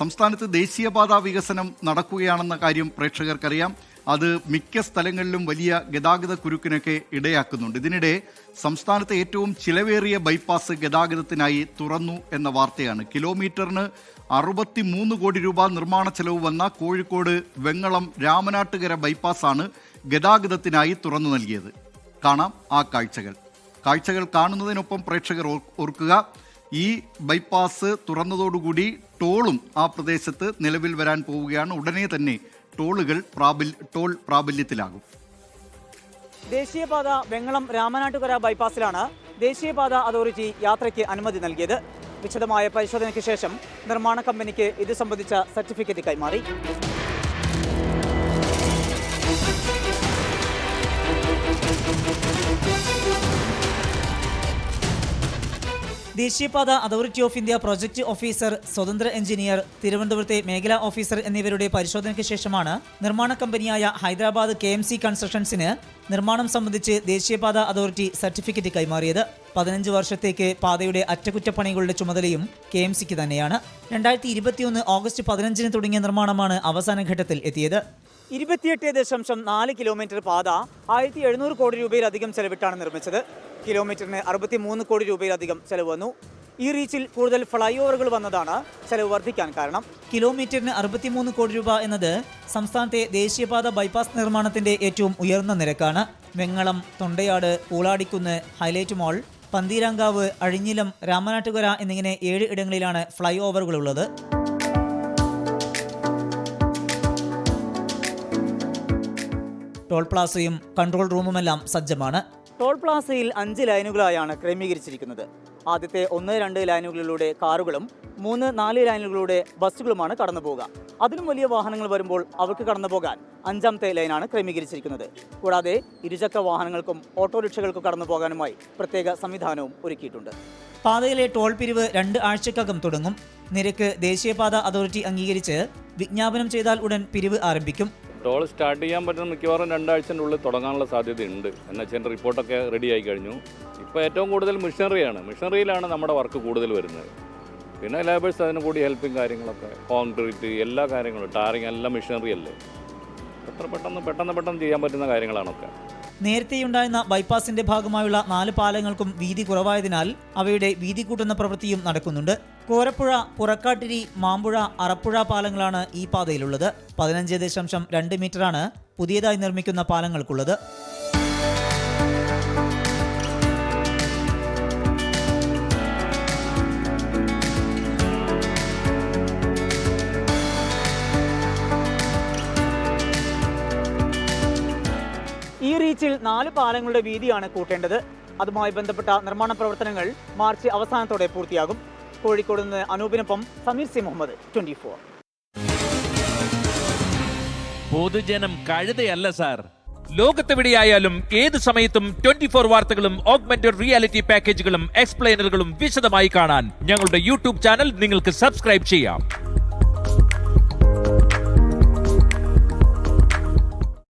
സംസ്ഥാനത്ത് ദേശീയപാതാ വികസനം നടക്കുകയാണെന്ന കാര്യം പ്രേക്ഷകർക്കറിയാം. അത് മിക്ക സ്ഥലങ്ങളിലും വലിയ ഗതാഗത കുരുക്കിനൊക്കെ ഇടയാക്കുന്നുണ്ട്. ഇതിനിടെ സംസ്ഥാനത്തെ ഏറ്റവും ചിലവേറിയ ബൈപ്പാസ് ഗതാഗതത്തിനായി തുറന്നു എന്ന വാർത്തയാണ്. കിലോമീറ്ററിന് അറുപത്തി മൂന്ന് കോടി രൂപ നിർമ്മാണ ചെലവ് വന്ന കോഴിക്കോട് വെങ്ങളം രാമനാട്ടുകര ബൈപ്പാസാണ് ഗതാഗതത്തിനായി തുറന്നു നൽകിയത്. കാണാം ആ കാഴ്ചകൾ. കാഴ്ചകൾ കാണുന്നതിനൊപ്പം പ്രേക്ഷകർ ഓർക്കുക ഈ ബൈപ്പാസ് തുറന്നതോടുകൂടി ടോളും ആ പ്രദേശത്ത് നിലവിൽ വരാൻ പോവുകയാണ്. ഉടനെ തന്നെ ടോളുകൾ പ്രാബല്യ ടോൾ പ്രാബല്യത്തിലാകും. ദേശീയപാത വെങ്ങളം രാമനാട്ടുകര ബൈപ്പാസിലാണ് ദേശീയപാത അതോറിറ്റി യാത്രയ്ക്ക് അനുമതി നൽകിയത്. വിശദമായ പരിശോധനയ്ക്ക് ശേഷം നിർമ്മാണ കമ്പനിക്ക് ഇത് സംബന്ധിച്ച സർട്ടിഫിക്കറ്റ് കൈമാറി. ദേശീയപാത authority of India project officer സ്വതന്ത്ര എഞ്ചിനീയർ തിരുവനന്തപുരത്തെ മേഖലാ ഓഫീസർ എന്നിവരുടെ പരിശോധനയ്ക്ക് ശേഷമാണ് നിർമ്മാണ കമ്പനിയായ ഹൈദരാബാദ് കെ എം സി കൺസ്ട്രക്ഷൻസിന് നിർമ്മാണം സംബന്ധിച്ച് ദേശീയപാത അതോറിറ്റി സർട്ടിഫിക്കറ്റ് കൈമാറിയത്. പതിനഞ്ച് വർഷത്തേക്ക് പാതയുടെ അറ്റകുറ്റപ്പണികളുടെ ചുമതലയും കെ എം സിക്ക് തന്നെയാണ്. രണ്ടായിരത്തി ഇരുപത്തിയൊന്ന് ഓഗസ്റ്റ് പതിനഞ്ചിന് തുടങ്ങിയ നിർമ്മാണമാണ് അവസാന ഘട്ടത്തിൽ എത്തിയത്. ഇരുപത്തിയെട്ട് ദശാംശം നാല് കിലോമീറ്റർ പാത ആയിരത്തി എഴുന്നൂറ് കോടി രൂപയിലധികം ചെലവിട്ടാണ് നിർമ്മിച്ചത്. കിലോമീറ്ററിന് അറുപത്തി മൂന്ന് കോടി രൂപയിലധികം ചെലവ് വന്നു. ഈ റീച്ചിൽ കൂടുതൽ ഫ്ലൈ ഓവറുകൾ വന്നതാണ് ചെലവ് വർദ്ധിക്കാൻ കാരണം. കിലോമീറ്ററിന് അറുപത്തിമൂന്ന് കോടി രൂപ എന്നത് സംസ്ഥാനത്തെ ദേശീയപാത ബൈപ്പാസ് നിർമ്മാണത്തിന്റെ ഏറ്റവും ഉയർന്ന നിരക്കാണ്. വെങ്ങളം തൊണ്ടയാട് പൂളാടിക്കുന്ന് ഹൈലൈറ്റ് മാൾ പന്തീരാങ്കാവ് അഴിഞ്ഞിലം രാമനാട്ടുകര എന്നിങ്ങനെ ഏഴ് ഇടങ്ങളിലാണ് ഫ്ലൈ ഓവറുകളുള്ളത് ടോൾ പ്ലാസയും കൺട്രോൾ റൂമുമെല്ലാം സജ്ജമാണ്. ടോൾ പ്ലാസയിൽ അഞ്ച് ലൈനുകളായാണ് ക്രമീകരിച്ചിരിക്കുന്നത്. ആദ്യത്തെ ഒന്ന് രണ്ട് ലൈനുകളിലൂടെ കാറുകളും മൂന്ന് നാല് ലൈനുകളിലൂടെ ബസ്സുകളുമാണ് കടന്നു പോകുക അതിലും വലിയ വാഹനങ്ങൾ വരുമ്പോൾ അവർക്ക് കടന്നു പോകാൻ അഞ്ചാമത്തെ ലൈനാണ് ക്രമീകരിച്ചിരിക്കുന്നത്. കൂടാതെ ഇരുചക്ര വാഹനങ്ങൾക്കും ഓട്ടോറിക്ഷകൾക്കും കടന്നു പോകാനുമായി പ്രത്യേക സംവിധാനവും ഒരുക്കിയിട്ടുണ്ട്. പാതയിലെ ടോൾ പിരിവ് രണ്ട് ആഴ്ചക്കകം തുടങ്ങും. നിരക്ക് ദേശീയപാത അതോറിറ്റി അംഗീകരിച്ച് വിജ്ഞാപനം ചെയ്താൽ ഉടൻ പിരിവ് ആരംഭിക്കും. ടോൾ സ്റ്റാർട്ട് ചെയ്യാൻ പറ്റുന്ന മിക്കവാറും രണ്ടാഴ്ചന്റെ ഉള്ളിൽ തുടങ്ങാനുള്ള സാധ്യതയുണ്ട്. എൻ എച്ച് റിപ്പോർട്ടൊക്കെ റെഡി ആയി കഴിഞ്ഞു. ഇപ്പോൾ ഏറ്റവും കൂടുതൽ മിഷനറിയാണ്. മിഷനറിയിലാണ് നമ്മുടെ വർക്ക് കൂടുതൽ വരുന്നത്. പിന്നെ ലേബേഴ്സ് അതിന് കൂടി ഹെൽപ്പിംഗ് കാര്യങ്ങളൊക്കെ കോൺക്രീറ്റ് എല്ലാ കാര്യങ്ങളും ടാറിങ് എല്ലാം മിഷനറി അല്ലേ? എത്ര പെട്ടെന്ന് പെട്ടെന്ന് പെട്ടെന്ന് ചെയ്യാൻ പറ്റുന്ന കാര്യങ്ങളാണൊക്കെ. നേരത്തെയുണ്ടായിരുന്ന ബൈപ്പാസിന്റെ ഭാഗമായുള്ള നാല് പാലങ്ങൾക്കും വീതി കുറവായതിനാൽ അവയുടെ വീതി കൂട്ടുന്ന പ്രവൃത്തിയും നടക്കുന്നുണ്ട്. കോരപ്പുഴ പുറക്കാട്ടിരി മാമ്പുഴ അറപ്പുഴ പാലങ്ങളാണ് ഈ പാതയിലുള്ളത്. പതിനഞ്ച് ദശാംശം രണ്ട് മീറ്ററാണ് പുതിയതായി നിർമ്മിക്കുന്ന പാലങ്ങൾക്കുള്ളത്. ഈ റീച്ചിൽ നാല് പാലങ്ങളുടെ വീതിയാണ് കൂട്ടേണ്ടത്. അതുമായി ബന്ധപ്പെട്ട നിർമ്മാണ പ്രവർത്തനങ്ങൾ മാർച്ച് അവസാനത്തോടെ പൂർത്തിയാകും. കോഴിക്കോട് നിന്ന് അനൂപിനൊപ്പം Sameer C Muhammad twenty four. പൊതുജനം കഴുതയല്ല സാർ. ലോകത്തെവിടെയായാലും ഏത് സമയത്തും ട്വന്റി ഫോർ വാർത്തകളും ഓഗ്മെന്റഡ് റിയാലിറ്റി പാക്കേജുകളും എക്സ്പ്ലെയിനറുകളും വിശദമായി കാണാൻ ഞങ്ങളുടെ യൂട്യൂബ് ചാനൽ നിങ്ങൾക്ക് സബ്സ്ക്രൈബ് ചെയ്യാം.